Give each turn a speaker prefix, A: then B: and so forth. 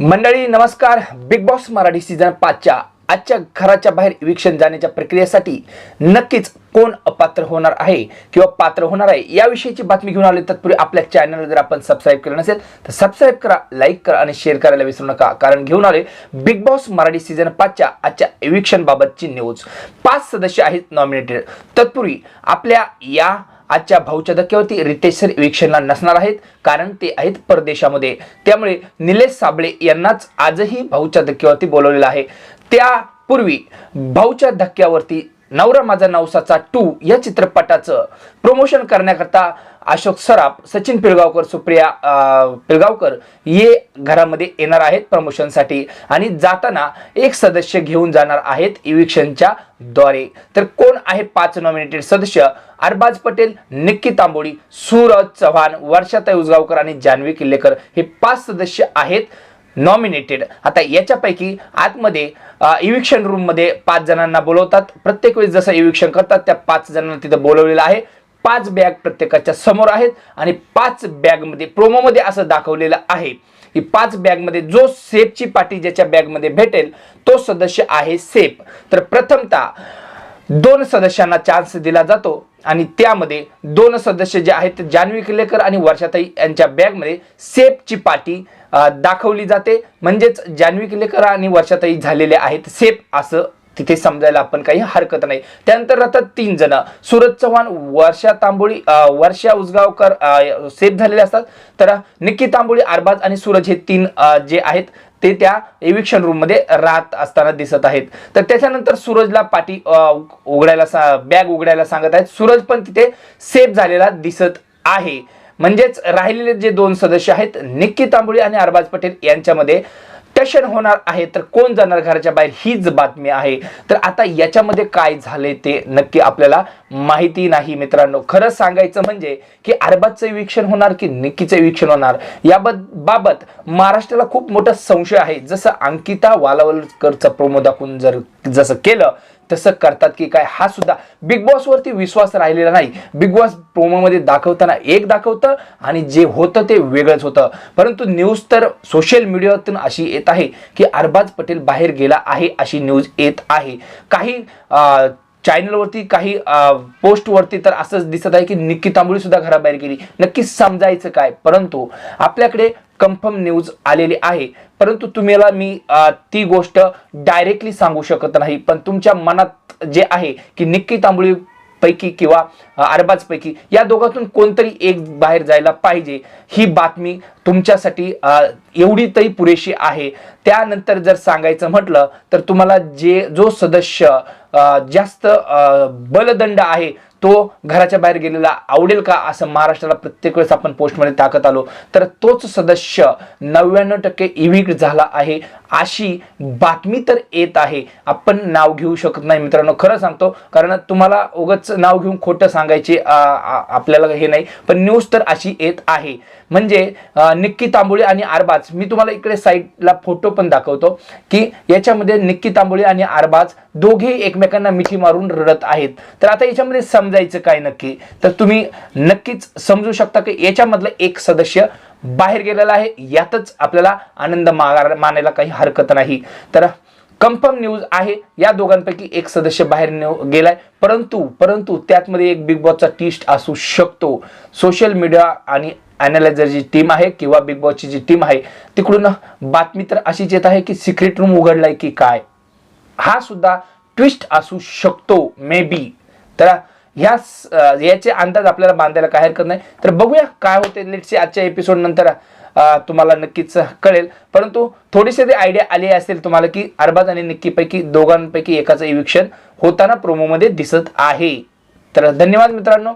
A: मंडळी नमस्कार. Big boss Marathi season पाचच्या आजच्या घराच्या बाहेर इविक्शन जाण्याच्या प्रक्रियेसाठी नक्कीच कोण अपात्र होणार आहे किंवा पात्र होणार आहे याविषयीची बातमी घेऊन आले तत्पूर्वी आपल्या चॅनलला जर आपण सबस्क्राईब केलं नसेल तर सबस्क्राईब करा लाईक करा आणि शेअर करायला विसरू नका. कारण घेऊन आले बिग बॉस मराठी सीझन पाचच्या आजच्या इविक्शन बाबतची न्यूज पाच सदस्य आहेत नॉमिनेटेड तत्पूर्वी आपल्या या आजच्या भाऊच्या धक्क्यावरती रितेश सर इविक्शनला नसणार आहेत कारण ते आहेत परदेशामध्ये. त्यामुळे निलेश साबळे यांनाच आजही भाऊच्या धक्क्यावरती बोलवलेलं आहे. त्यापूर्वी भाऊच्या धक्क्यावरती नवरा माझा नवसाचा टू या चित्रपटाचं प्रमोशन करण्याकरता अशोक सराफ सचिन पिळगावकर सुप्रिया पिळगावकर ये घरामध्ये येणार आहेत प्रमोशनसाठी आणि जाताना एक सदस्य घेऊन जाणार आहेत इविक्शनच्या द्वारे. तर कोण आहे पाच नॉमिनेटेड सदस्य? अरबाज पटेल निक्की तांबोळी सूरज चव्हाण वर्षाताई उजगावकर आणि जान्हवी किल्लेकर हे पाच सदस्य आहेत. नॉमिनेटेड आता याच्यापैकी आतमध्ये इविक्शन रूममध्ये पाच जणांना बोलवतात. प्रत्येक वेळेस जसं इविक्शन करतात त्या पाच जणांना तिथं बोलवलेलं आहे. पाच बॅग प्रत्येकाच्या समोर आहेत आणि पाच बॅगमध्ये प्रोमोमध्ये असं दाखवलेलं आहे. की पाच बॅगमध्ये जो सेफची पाटी ज्याच्या बॅगमध्ये भेटेल तो सदस्य आहे सेफ. तर प्रथमतः दोन सदस्यांना चान्स दिला जातो आणि त्यामध्ये दोन सदस्य जे आहेत जान्हवी किल्लेकर आणि वर्षाताई यांच्या बॅगमध्ये सेफची पाटी दाखवली जाते. म्हणजेच जान्हवी किल्लेकर आणि वर्षातही झालेले आहेत. सेफ असं तिथे समजायला आपण काही हरकत नाही. त्यानंतर राहतात तीन जण. सूरज चव्हाण वर्षा तांबोळी वर्षा उजगावकर सेफ झालेले असतात. तर निक्की तांबोळी अरबाज आणि सूरज हे तीन जे आहेत ते त्या एविक्शन रूममध्ये राहत असताना दिसत आहेत. तर त्याच्यानंतर सूरजला पाठी उघडायला सा- बॅग उघडायला सांगत आहेत. सूरज पण तिथे सेफ झालेला दिसत आहे. म्हणजेच राहिलेले जे दोन सदस्य आहेत निक्की तांबुळी आणि अरबाज पटेल यांच्यामध्ये टशन होणार आहे. तर कोण जाणार घराच्या बाहेर हीच बातमी आहे. तर आता याच्यामध्ये काय झाले ते नक्की आपल्याला माहिती नाही मित्रांनो. खरं सांगायचं म्हणजे की अरबाजचं विक्षण होणार की निक्कीचं विक्षण होणार? याबत बाबत महाराष्ट्राला खूप मोठा संशय आहे. जसं अंकिता वालावलकरचा प्रोमो दाखवून जर जसं केलं तसं करतात की काय? हा सुद्धा बिग बॉस वरती विश्वास राहिलेला नाही. बिग बॉस प्रोमोमध्ये दाखवताना एक दाखवतं आणि जे होतं ते वेगळंच होतं. परंतु न्यूज तर सोशल मीडियातून अशी येत आहे की अरबाज पटेल बाहेर गेला आहे अशी न्यूज येत आहे. काही चॅनलवरती काही पोस्टवरती तर असंच दिसत आहे की निक्की तांबोळी सुद्धा घराबाहेर गेली. नक्कीच समजायचं काय? परंतु आपल्याकडे कन्फर्म न्यूज आलेली आहे. परंतु तुम्हाला मी ती गोष्ट डायरेक्टली सांगू शकत नाही. पण तुमच्या मनात जे आहे की निक्की तांबुळी पैकी किंवा अरबाज पैकी या दोघातून कोणतरी एक बाहेर जायला पाहिजे ही बातमी तुमच्यासाठी एवढी तरी पुरेशी आहे. त्यानंतर जर सांगायचं म्हटलं तर तुम्हाला जे जो सदस्य जास्त बलदंड आहे तो घराच्या बाहेर गेलेला आवडेल का असं महाराष्ट्राला प्रत्येक वेळेस आपण पोस्टमध्ये टाकत आलो. तर तोच सदस्य नव्याण्णव टक्के इव्हिक झाला आहे. अशी बातमी तर येत आहे. आपण नाव घेऊ शकत नाही मित्रांनो खरं सांगतो. कारण तुम्हाला उगच नाव घेऊन खोटं सांगायचे आपल्याला हे नाही. पण न्यूज तर अशी येत आहे. म्हणजे निक्की तांबोळी आणि आरबाज मी तुम्हाला इकडे साईडला फोटो पण दाखवतो की याच्यामध्ये निक्की तांबोळी आणि आरबाज दोघे एकमेकांना मिठी मारून रडत आहेत. तर आता याच्यामध्ये जायचं काय नक्की? तर तुम्ही नक्कीच समजू शकता की याच्यामधलं एक सदस्य बाहेर गेलेला आहे. यातच आपल्याला आनंद मानायला काही हरकत नाही. तर कन्फर्म न्यूज आहे. या दोघांपैकी एक सदस्य बाहेर गेलाय. परंतु परंतु त्यातमध्ये एक बिग बॉसचा टिस्ट असू शकतो. सोशल मीडिया आणि अनालायझर जी टीम आहे किंवा बिग बॉसची जी टीम आहे तिकडून बातमी तर अशीच येत आहे की सिक्रेट रूम उघडलाय की काय? हा सुद्धा ट्विस्ट असू शकतो मे बी तर ह्या याचे अंदाज आपल्याला बांधायला काय हरकत नाही. तर बघूया काय होते लेटचे आजच्या एपिसोड नंतर तुम्हाला नक्कीच कळेल. परंतु थोडीशी आयडिया आली असेल तुम्हाला की अरबाज आणि निक्कीपैकी दोघांपैकी एकाचं इविक्शन होताना प्रोमोमध्ये दिसत आहे. तर धन्यवाद मित्रांनो.